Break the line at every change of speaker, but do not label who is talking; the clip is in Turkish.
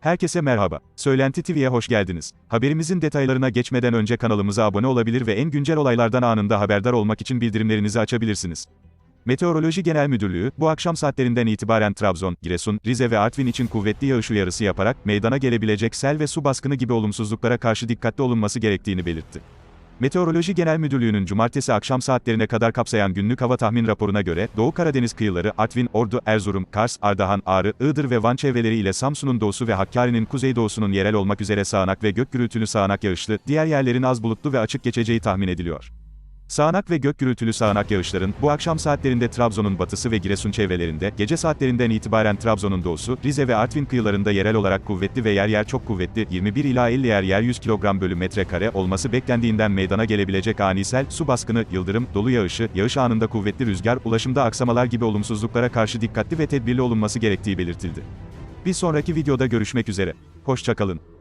Herkese merhaba. Söylenti TV'ye hoş geldiniz. Haberimizin detaylarına geçmeden önce kanalımıza abone olabilir ve en güncel olaylardan anında haberdar olmak için bildirimlerinizi açabilirsiniz. Meteoroloji Genel Müdürlüğü, bu akşam saatlerinden itibaren Trabzon, Giresun, Rize ve Artvin için kuvvetli yağış uyarısı yaparak meydana gelebilecek sel ve su baskını gibi olumsuzluklara karşı dikkatli olunması gerektiğini belirtti. Meteoroloji Genel Müdürlüğü'nün cumartesi akşam saatlerine kadar kapsayan günlük hava tahmin raporuna göre, Doğu Karadeniz kıyıları, Artvin, Ordu, Erzurum, Kars, Ardahan, Ağrı, Iğdır ve Van çevreleri ile Samsun'un doğusu ve Hakkari'nin kuzeydoğusunun yerel olmak üzere sağanak ve gök gürültülü sağanak yağışlı, diğer yerlerin az bulutlu ve açık geçeceği tahmin ediliyor. Sağanak ve gök gürültülü sağanak yağışların, bu akşam saatlerinde Trabzon'un batısı ve Giresun çevrelerinde, gece saatlerinden itibaren Trabzon'un doğusu, Rize ve Artvin kıyılarında yerel olarak kuvvetli ve yer yer çok kuvvetli, 21 ila 50 yer yer 100 kilogram bölü metrekare olması beklendiğinden meydana gelebilecek ani sel, su baskını, yıldırım, dolu yağışı, yağış anında kuvvetli rüzgar, ulaşımda aksamalar gibi olumsuzluklara karşı dikkatli ve tedbirli olunması gerektiği belirtildi. Bir sonraki videoda görüşmek üzere. Hoşçakalın.